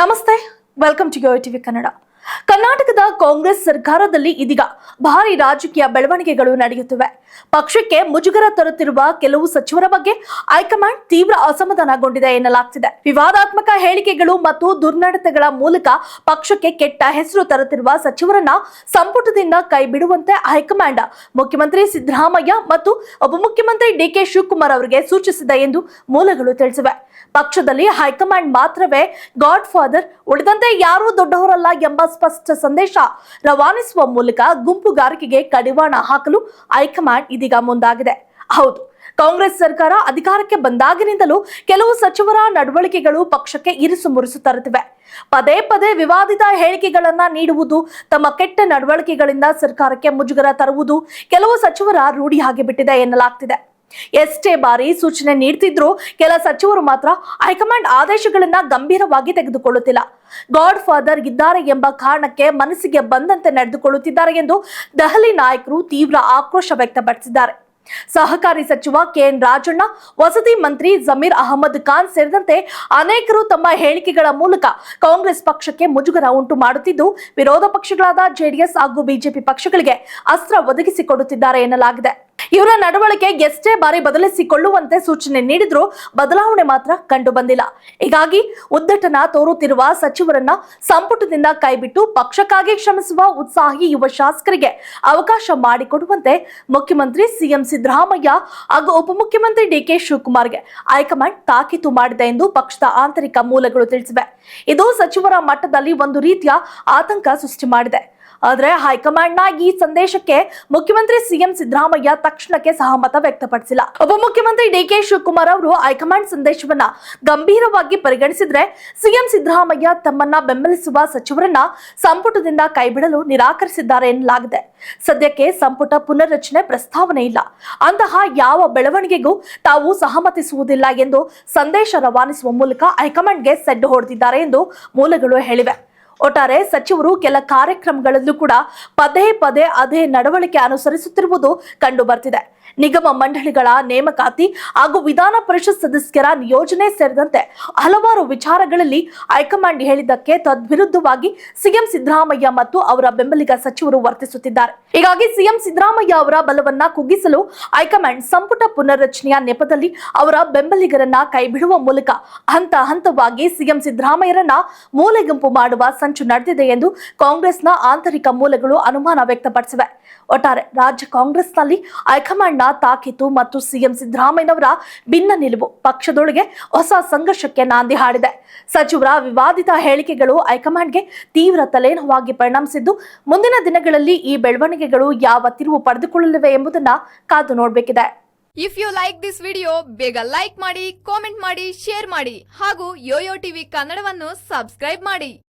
ನಮಸ್ತೆ welcome to yo TV Kannada ಕರ್ನಾಟಕದ ಕಾಂಗ್ರೆಸ್ ಸರ್ಕಾರದಲ್ಲಿ ಇದೀಗ ಭಾರಿ ರಾಜಕೀಯ ಬೆಳವಣಿಗೆಗಳು ನಡೆಯುತ್ತಿವೆ. ಪಕ್ಷಕ್ಕೆ ಮುಜುಗರ ತರುತ್ತಿರುವ ಕೆಲವು ಸಚಿವರ ಬಗ್ಗೆ ಹೈಕಮಾಂಡ್ ತೀವ್ರ ಅಸಮಾಧಾನಗೊಂಡಿದೆ ಎನ್ನಲಾಗ್ತಿದೆ. ವಿವಾದಾತ್ಮಕ ಹೇಳಿಕೆಗಳು ಮತ್ತು ದುರ್ನಡತೆಗಳ ಮೂಲಕ ಪಕ್ಷಕ್ಕೆ ಕೆಟ್ಟ ಹೆಸರು ತರುತ್ತಿರುವ ಸಚಿವರನ್ನ ಸಂಪುಟದಿಂದ ಕೈ ಬಿಡುವಂತೆ ಹೈಕಮಾಂಡ್ ಮುಖ್ಯಮಂತ್ರಿ ಸಿದ್ದರಾಮಯ್ಯ ಮತ್ತು ಉಪಮುಖ್ಯಮಂತ್ರಿ ಡಿಕೆ ಶಿವಕುಮಾರ್ ಅವರಿಗೆ ಸೂಚಿಸಿದೆ ಎಂದು ಮೂಲಗಳು ತಿಳಿಸಿವೆ. ಪಕ್ಷದಲ್ಲಿ ಹೈಕಮಾಂಡ್ ಮಾತ್ರವೇ ಗಾಡ್ ಫಾದರ್ ಉಳಿದಂತೆ ಯಾರೂ ದೊಡ್ಡವರಲ್ಲ ಎಂಬ ಸ್ಪಷ್ಟ ಸಂದೇಶ ರವಾನಿಸುವ ಮೂಲಕ ಗುಂಪುಗಾರಿಕೆಗೆ ಕಡಿವಾಣ ಹಾಕಲು ಹೈಕಮಾಂಡ್ ಇದೀಗ ಮುಂದಾಗಿದೆ. ಹೌದು, ಕಾಂಗ್ರೆಸ್ ಸರ್ಕಾರ ಅಧಿಕಾರಕ್ಕೆ ಬಂದಾಗಿನಿಂದಲೂ ಕೆಲವು ಸಚಿವರ ನಡವಳಿಕೆಗಳು ಪಕ್ಷಕ್ಕೆ ಇರಿಸು ಮುರಿಸು ತರುತ್ತಿವೆ. ಪದೇ ಪದೇ ವಿವಾದಿತ ಹೇಳಿಕೆಗಳನ್ನ ನೀಡುವುದು ತಮ್ಮ ಕೆಟ್ಟ ನಡವಳಿಕೆಗಳಿಂದ ಸರ್ಕಾರಕ್ಕೆ ಮುಜುಗರ ತರುವುದು ಕೆಲವು ಸಚಿವರ ರೂಢಿಯಾಗಿ ಬಿಟ್ಟಿದೆ ಎನ್ನಲಾಗ್ತಿದೆ. ಎಷ್ಟೇ ಬಾರಿ ಸೂಚನೆ ನೀಡ್ತಿದ್ರು ಕೆಲ ಸಚಿವರು ಮಾತ್ರ ಹೈಕಮಾಂಡ್ ಆದೇಶಗಳನ್ನ ಗಂಭೀರವಾಗಿ ತೆಗೆದುಕೊಳ್ಳುತ್ತಿಲ್ಲ. ಗಾಡ್ ಫಾದರ್ ಇದ್ದಾರೆ ಎಂಬ ಕಾರಣಕ್ಕೆ ಮನಸ್ಸಿಗೆ ಬಂದಂತೆ ನಡೆದುಕೊಳ್ಳುತ್ತಿದ್ದಾರೆ ಎಂದು ದೆಹಲಿ ನಾಯಕರು ತೀವ್ರ ಆಕ್ರೋಶ ವ್ಯಕ್ತಪಡಿಸಿದ್ದಾರೆ. ಸಹಕಾರಿ ಸಚಿವ ಕೆಎನ್ ರಾಜಣ್ಣ, ವಸತಿ ಮಂತ್ರಿ ಜಮೀರ್ ಅಹಮದ್ ಖಾನ್ ಸೇರಿದಂತೆ ಅನೇಕರು ತಮ್ಮ ಹೇಳಿಕೆಗಳ ಮೂಲಕ ಕಾಂಗ್ರೆಸ್ ಪಕ್ಷಕ್ಕೆ ಮುಜುಗರ ಉಂಟು ಮಾಡುತ್ತಿದ್ದು, ವಿರೋಧ ಪಕ್ಷಗಳಾದ ಜೆಡಿಎಸ್ ಹಾಗೂ ಬಿಜೆಪಿ ಪಕ್ಷಗಳಿಗೆ ಅಸ್ತ್ರ ಒದಗಿಸಿಕೊಡುತ್ತಿದ್ದಾರೆ ಎನ್ನಲಾಗಿದೆ. ಇವರ ನಡವಳಿಕೆ ಎಷ್ಟೇ ಬಾರಿ ಬದಲಿಸಿಕೊಳ್ಳುವಂತೆ ಸೂಚನೆ ನೀಡಿದ್ರೂ ಬದಲಾವಣೆ ಮಾತ್ರ ಕಂಡು ಬಂದಿಲ್ಲ. ಹೀಗಾಗಿ ಉದ್ದಟನ ತೋರುತ್ತಿರುವ ಸಚಿವರನ್ನ ಸಂಪುಟದಿಂದ ಕೈಬಿಟ್ಟು ಪಕ್ಷಕ್ಕಾಗಿ ಕ್ಷಮಿಸುವ ಉತ್ಸಾಹಿ ಯುವ ಶಾಸಕರಿಗೆ ಅವಕಾಶ ಮಾಡಿಕೊಡುವಂತೆ ಮುಖ್ಯಮಂತ್ರಿ ಸಿಎಂ ಸಿದ್ದರಾಮಯ್ಯ ಹಾಗೂ ಉಪಮುಖ್ಯಮಂತ್ರಿ ಡಿಕೆ ಶಿವಕುಮಾರ್ಗೆ ಹೈಕಮಾಂಡ್ ತಾಕೀತು ಮಾಡಿದೆ ಎಂದು ಪಕ್ಷದ ಆಂತರಿಕ ಮೂಲಗಳು ತಿಳಿಸಿವೆ. ಇದು ಸಚಿವರ ಮಟ್ಟದಲ್ಲಿ ಒಂದು ರೀತಿಯ ಆತಂಕ ಸೃಷ್ಟಿ ಮಾಡಿದೆ. ಆದರೆ ಹೈಕಮಾಂಡ್ನ ಈ ಸಂದೇಶಕ್ಕೆ ಮುಖ್ಯಮಂತ್ರಿ ಸಿಎಂ ಸಿದ್ದರಾಮಯ್ಯ ತಕ್ಷಣಕ್ಕೆ ಸಹಮತ ವ್ಯಕ್ತಪಡಿಸಿಲ್ಲ. ಉಪಮುಖ್ಯಮಂತ್ರಿ ಡಿಕೆ ಶಿವಕುಮಾರ್ ಅವರು ಹೈಕಮಾಂಡ್ ಸಂದೇಶವನ್ನ ಗಂಭೀರವಾಗಿ ಪರಿಗಣಿಸಿದ್ರೆ ಸಿಎಂ ಸಿದ್ದರಾಮಯ್ಯ ತಮ್ಮನ್ನ ಬೆಂಬಲಿಸುವ ಸಚಿವರನ್ನ ಸಂಪುಟದಿಂದ ಕೈಬಿಡಲು ನಿರಾಕರಿಸಿದ್ದಾರೆ ಎನ್ನಲಾಗಿದೆ. ಸದ್ಯಕ್ಕೆ ಸಂಪುಟ ಪುನರ್ರಚನೆ ಪ್ರಸ್ತಾವನೆ ಇಲ್ಲ. ಅಂತಹ ಯಾವ ಬೆಳವಣಿಗೆಗೂ ತಾವು ಸಹಮತಿಸುವುದಿಲ್ಲ ಎಂದು ಸಂದೇಶ ರವಾನಿಸುವ ಮೂಲಕ ಹೈಕಮಾಂಡ್ಗೆ ಸೆಡ್ಡು ಹೊಡೆದಿದ್ದಾರೆ ಎಂದು ಮೂಲಗಳು ಹೇಳಿವೆ. ಒಟ್ಟಾರೆ ಸಚಿವರು ಕೆಲ ಕಾರ್ಯಕ್ರಮಗಳಲ್ಲೂ ಕೂಡ ಪದೇ ಪದೇ ಅದೇ ನಡವಳಿಕೆ ಅನುಸರಿಸುತ್ತಿರುವುದು ಕಂಡು ಬರ್ತಿದೆ. ನಿಗಮ ಮಂಡಳಿಗಳ ನೇಮಕಾತಿ ಹಾಗೂ ವಿಧಾನ ಪರಿಷತ್ ಸದಸ್ಯರ ನಿಯೋಜನೆ ಸೇರಿದಂತೆ ಹಲವಾರು ವಿಚಾರಗಳಲ್ಲಿ ಹೈಕಮಾಂಡ್ ಹೇಳಿದ್ದಕ್ಕೆ ತದ್ವಿರುದ್ಧವಾಗಿ ಸಿಎಂ ಸಿದ್ದರಾಮಯ್ಯ ಮತ್ತು ಅವರ ಬೆಂಬಲಿಗ ಸಚಿವರು ವರ್ತಿಸುತ್ತಿದ್ದಾರೆ. ಹೀಗಾಗಿ ಸಿಎಂ ಸಿದ್ದರಾಮಯ್ಯ ಅವರ ಬಲವನ್ನ ಕುಗ್ಗಿಸಲು ಹೈಕಮಾಂಡ್ ಸಂಪುಟ ಪುನರ್ರಚನೆಯ ನೆಪದಲ್ಲಿ ಅವರ ಬೆಂಬಲಿಗರನ್ನ ಕೈಬಿಡುವ ಮೂಲಕ ಹಂತ ಹಂತವಾಗಿ ಸಿಎಂ ಸಿದ್ದರಾಮಯ್ಯರನ್ನ ಮೂಲೆಗುಂಪು ಮಾಡುವ ಸಂಚು ನಡೆದಿದೆ ಎಂದು ಕಾಂಗ್ರೆಸ್ನ ಆಂತರಿಕ ಮೂಲಗಳು ಅನುಮಾನ ವ್ಯಕ್ತಪಡಿಸಿವೆ. ಒಟ್ಟಾರೆ ರಾಜ್ಯ ಕಾಂಗ್ರೆಸ್ನಲ್ಲಿ ಹೈಕಮಾಂಡ್ನ ತಾಕೀತು ಮತ್ತು ಸಿಎಂ ಸಿದ್ದರಾಮಯ್ಯನವರ ಭಿನ್ನ ನಿಲುವು. ಪಕ್ಷದೊಳಗೆ ಹೊಸ ಸಂಘರ್ಷಕ್ಕೆ ನಾಂದಿ ಹಾಡಿದೆ. ಸಚಿವರ ವಿವಾದಿತ ಹೇಳಿಕೆಗಳು ಹೈಕಮಾಂಡ್ಗೆ ತೀವ್ರ ತಲೆನೋವಾಗಿ ಪರಿಣಮಿಸಿದ್ದು, ಮುಂದಿನ ದಿನಗಳಲ್ಲಿ ಈ ಬೆಳವಣಿಗೆಗಳು ಯಾವ ತಿರುವು ಪಡೆದುಕೊಳ್ಳಲಿವೆ ಎಂಬುದನ್ನ ಕಾದು ನೋಡಬೇಕಿದೆ. If you like this video ಬೇಗ ಲೈಕ್ ಮಾಡಿ ಕಾಮೆಂಟ್ ಮಾಡಿ ಶೇರ್ ಮಾಡಿ ಹಾಗೂ ಯೋಯೋ ಟಿವಿ ಕನ್ನಡವನ್ನು ಸಬ್ಸ್ಕ್ರೈಬ್ ಮಾಡಿ.